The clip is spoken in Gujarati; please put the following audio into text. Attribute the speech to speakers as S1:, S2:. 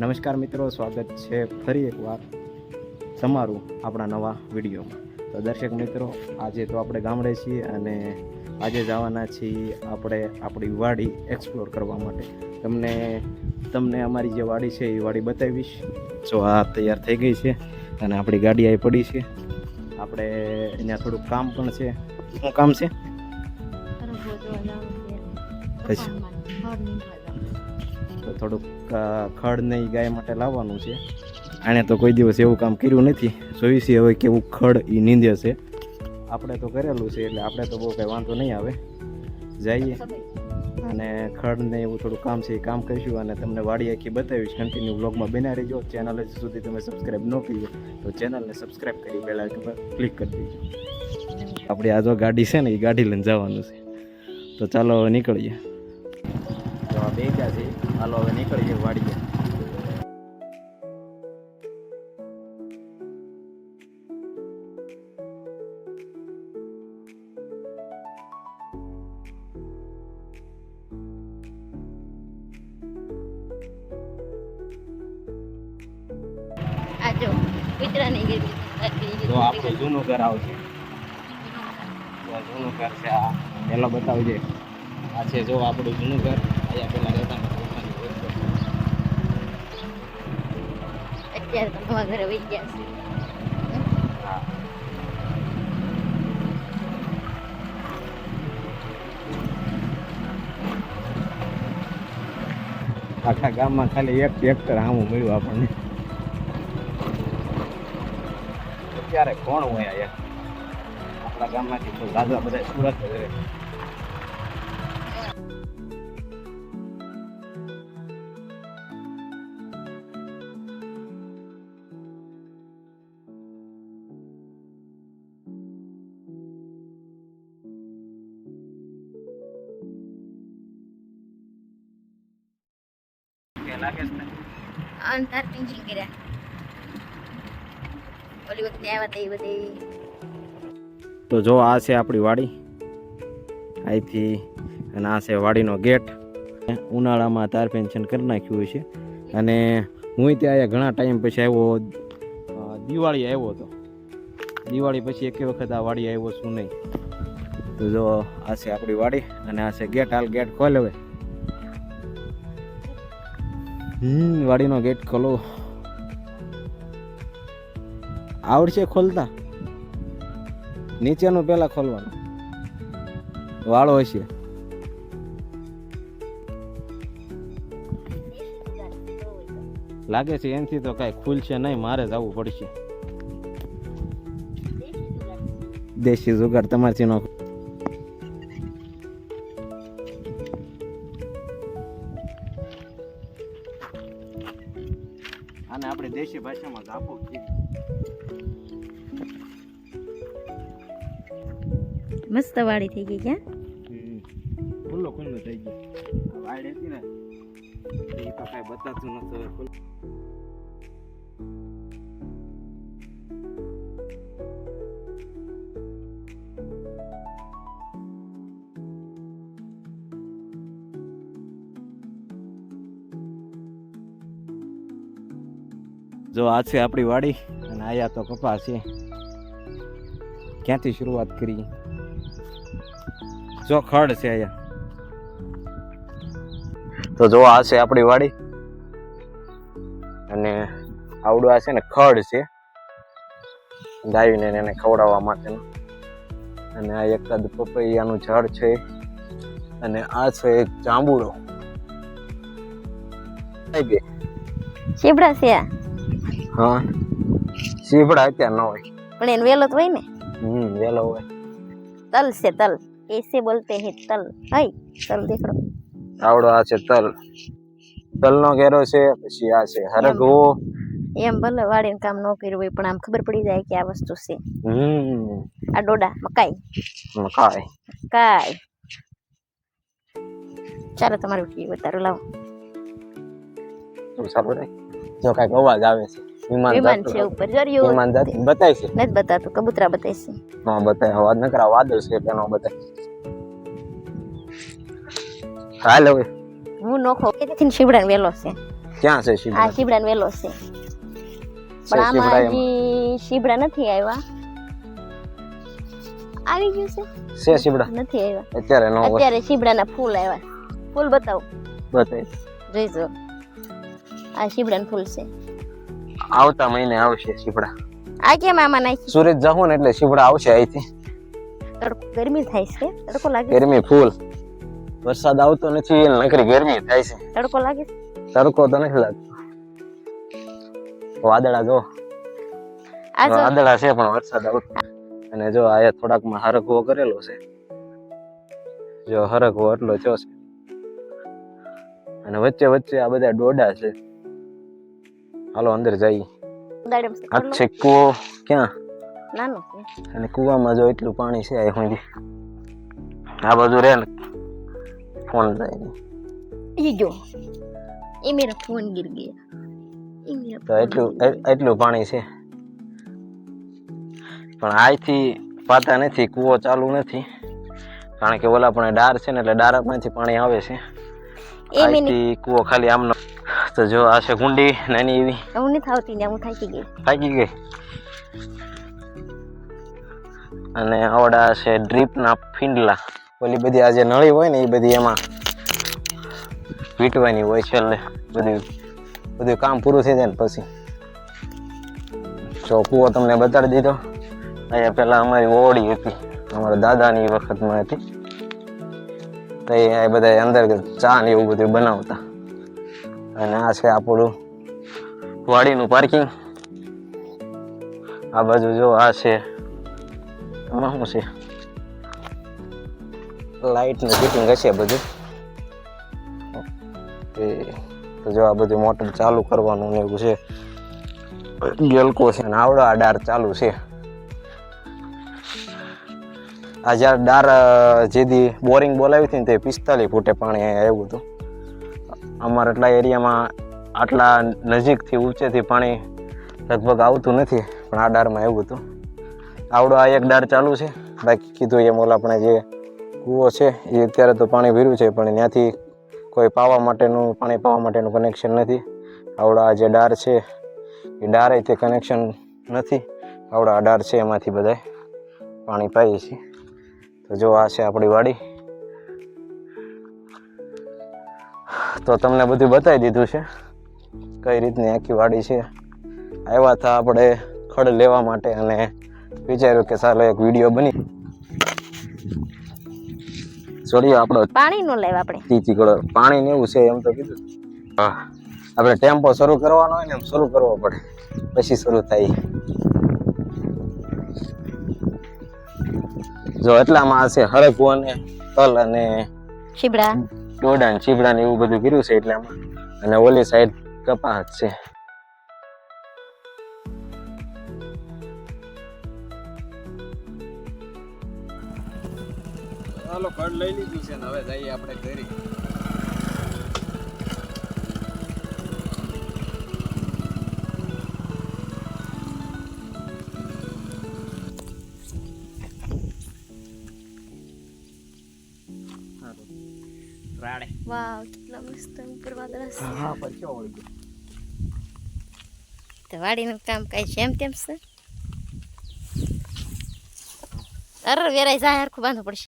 S1: નમસ્કાર મિત્રો સ્વાગત છે ફરી એકવાર તમારું આપણા નવા વિડીયોમાં. તો દર્શક મિત્રો આજે તો આપણે ગામડે છીએ અને આજે જવાના છીએ આપણે આપણી વાડી એક્સપ્લોર કરવા માટે. તમને તમને અમારી જે વાડી છે એ વાડી બતાવીશ. જો આ તૈયાર થઈ ગઈ છે અને આપણી ગાડી આવી પડી છે. આપણે અહીંયા થોડુંક કામ પણ છે. શું કામ છે? પછી? તો થોડુંક ખડ ને ગાય માટે લાવવાનું છે. આણે તો કોઈ દિવસ એવું કામ કર્યું નથી. જોયું છે હવે કેવું ખડ એ નીંદે છે. આપણે તો કરેલું છે એટલે આપણે તો બહુ કંઈ વાંધો નહીં આવે. જઈએ. અને ખડ ને એવું થોડું કામ છે એ કામ કરીશું અને તમને વાડી આખી બતાવીશ. કન્ટિન્યુ બ્લોગમાં બના રહેજો. ચેનલ હજી સુધી તમે સબસ્ક્રાઈબ ન કરી તો ચેનલને સબસ્ક્રાઈબ કરી આઇકન પર ક્લિક કરી દેજો. આપણી આ જો ગાડી છે ને એ ગાડી લઈને જવાનું છે. તો ચાલો નીકળીએ. તો આ બે ગયા છે. હાલો હવે નીકળીએ વાડીએ.
S2: જો કૂતરાની ગરમી
S1: તો આપણું જૂનું ઘર આવશે જૂનું ઘર છે આ પેલો બતાવજે. આ છે જો આપણું જૂનું ઘર અહીંયા પેલા રહેતા
S2: અત્યારે તો ઘરે વહી ગયા છે.
S1: આખા ગામમાં ખાલી એક ટ્રેક્ટર આમું મળ્યું આપણને. અત્યારે કોણ હોય અહીંયા આપણા ગામમાંથી તો દાદા બધા સુરત કે લાગે છે
S2: કર્યા ઓલી વખતે આવ્યા હતા બધી
S1: તો જો આ છે આપણી વાડી. અહીંથી અને આ છે વાડીનો ગેટ. ઉનાળામાં તાર પેન્શન કરી નાખ્યું છે. અને હું ત્યાં ઘણા ટાઈમ પછી આવ્યો દિવાળી આવ્યો હતો. દિવાળી પછી એકે વખત આ વાડી આવ્યો છું નહીં. તો જો આ છે આપણી વાડી અને આ છે ગેટ હાલ ગેટ ખોલ હવે હમ વાડીનો ગેટ ખોલો. આવડશે ખોલતા. નીચેનું પહેલાં ખોલવાનું. વાળો હશે. લાગે છે એનાથી તો કાંઈ ખુલશે નહીં મારે જવું પડશે. દેશી જુગાડ તમારથી નો
S2: મસ્ત વાડી થઈ ગઈ ક્યાં
S1: ખુલ્લો ખુલ્લો થઈ ગયો. આ હતી ને, એ તો કાંઈ બતાતું નતું જો આ છે આપણી વાડી, અને આયા તો કપાસ છે. ક્યાંથી શરૂઆત કરી? જો ખડ છે અહીંયા. તો જો આ છે આપણી વાડી. અને આવડું આ છે ને ખડ છે. ગાયને એને ખવડાવવા માટેનું. અને આ એકાદ પપૈયાનું ઝાડ છે. અને આ છે એક જાંબુડો.
S2: શીપડા છે
S1: હા. સીભડા અત્યારે ન હોય.
S2: પણ એને વેલો તો હોય ને?
S1: હમ વેલો હોય.
S2: તલ છે તલ. એસે બોલતે હે તલ. હાય તલ દેખડો
S1: આવડો આ છે તલ. તલનો ઘેરો છે પછી આ છે હરગવો.
S2: એમ ભલે વાડીને કામ ન કર્યું હોય પણ આમ ખબર પડી જાય કે આ વસ્તુ છે.
S1: હમ.
S2: આ ડોડા મકાઈ.
S1: મકાઈ.
S2: મકાઈ. ચાલો તમારું કી બતારો લાવો.
S1: સારું રે. જો કાંઈક અવાજ આવે છે. વિમાન
S2: છે ઉપર. જરિયો
S1: વિમાન જાત બતાય છે.
S2: નથી બતાતું. કબૂતરા બતાય છે.
S1: હા બતાય. અવાજ કરા વાદળ છે તેનો બતાય. હાલ હવે.
S2: હું નોખો. કેથી શિવડાન વેલો છે.
S1: ક્યાં છે
S2: આ શિવડાન વેલો છે. પણ આમાં હજી શીબડા નથી આવ્યા આવી ગયું છે?
S1: છે શિવડા.
S2: નથી આવ્યા
S1: અત્યારે નો
S2: અત્યારે શિવડાના ફૂલ આવ્યા ફૂલ બતાવો.
S1: બતાય.
S2: જોઈજો આ શિવડાન ફૂલ છે.
S1: આવતા મહિને આવશે શીપડા
S2: આ કેમ આમાં નાખી?
S1: સુરત જાઉં ને એટલે શીપડા આવશે અહીંથી.
S2: તડકો ગરમી થાય છે. તડકો લાગે
S1: ગરમી ફૂલ. વરસાદ આવતો નથી એટલે નકરી ગરમી થાય છે.
S2: તડકો લાગે
S1: તડકો તો નથી લાગતો. વાદળા જો. વાદળા છે પણ વરસાદ આવતો અને જો આ થોડાકમાં હરકવો કરેલો છે. જો હરકવો એટલો થયો છે. અને વચ્ચે વચ્ચે આ બધા ડોડા છે. હાલો અંદર જઈ અચ્છા કૂવો. ક્યાં?
S2: નાનો
S1: અને કૂવામાં જો એટલું પાણી છે આ સુધી આ બાજુ રે ફોન જાય
S2: એ જો. એ મેરા ફોન ગીર ગયા.
S1: તો એટલું એટલું પાણી છે. પણ આજથી પાતા નથી કૂવો ચાલુ નથી. કારણ કે ઓલા પણ ડાર છે ને એટલે ડારામાંથી પાણી આવે છે. આજથી કૂવો ખાલી આમનો તો જો આ છે કુંડી નાની એવી.
S2: હું નથી આવતી ને હું થાકી ગઈ.
S1: થાકી ગઈ? અને આવડા છે ડ્રીપના ફીંડલા. ઓલી બધી આ જે નળી હોય ને એ બધી એમાં વીંટવાની હોય છેલ્લે બધું બધું કામ પૂરું થઈ જાય ને પછી. જો કૂવો તમને બતાડી દીધો. અહીંયા પહેલાં અમારી ઓળી હતી અમારા દાદાની વખતમાં હતી. તો એ બધા અંદર ચા ને એવું બધું બનાવતા. અને આ છે આપણું વાડીનું પાર્કિંગ આ બાજુ જો આ છે. એમાં શું છે? લાઇટનું ફિટિંગ હશે બધું. તો જો આ બધું મોટર ચાલુ કરવાનું ને એવું છે. ગેલકો છે ને આવડો આ ડાર ચાલુ છે. આ જ્યારે ડાર જેદી બોરિંગ બોલાવી હતી ને તે પિસ્તાલીસ ફૂટે પાણી આવ્યું હતું. અમારા એટલા એરિયામાં આટલા નજીકથી ઊંચેથી પાણી લગભગ આવતું નથી, પણ આ ડારમાં આવ્યું હતું. આવડો આ એક ડાર ચાલુ છે, બાકી કીધું એમ ઓલા આપણે જે કૂવો છે, એ અત્યારે તો પાણી ભર્યું છે, પણ ત્યાંથી કોઈ પાવા માટેનું, પાણી પાવા માટેનું કનેક્શન નથી. આવડા આ જે ડાર છે, એ ડારે તે કનેક્શન નથી. આવડા ડાર છે, એમાંથી બધાય પાણી પાઈએ છીએ. તો જો આ છે આપણી વાડી. તો તમને બધું બતાવી દીધું છે. કઈ રીતની આખી વાડી છે. આવ્યા હતા આપણે ખડ લેવા માટે અને વિચાર્યું કે ચાલો એક વીડિયો બની. સોરી આપણો
S2: પાણી નો લેવા આપણે.
S1: તીચી કળો પાણી ને એવું છે એમ તો કીધું. હા. આપણે ટેમ્પો શરૂ કરવાનો હોય ને એમ શરૂ કરવો પડે. પછી શરૂ થાય. જો એટલામાં હશે હરકુ અને તલ અને
S2: શીબડા.
S1: ડોડા ને ચીપડા ને એવું બધું કર્યું છે એટલામાં અને ઓલી સાઈડ કપાસ છે. ચાલો કડ લઈ લીધી છે ને, હવે જઈએ આપણે ઘરે. રાડે
S2: વાવ કેટલા મસ્ત ઉપર વાદળા છે
S1: હા પર કેવો
S2: તો વાડીનું કામ કઈ છે એમ તેમ છે અરે વેરાય જાય હરખું બાંધવું પડશે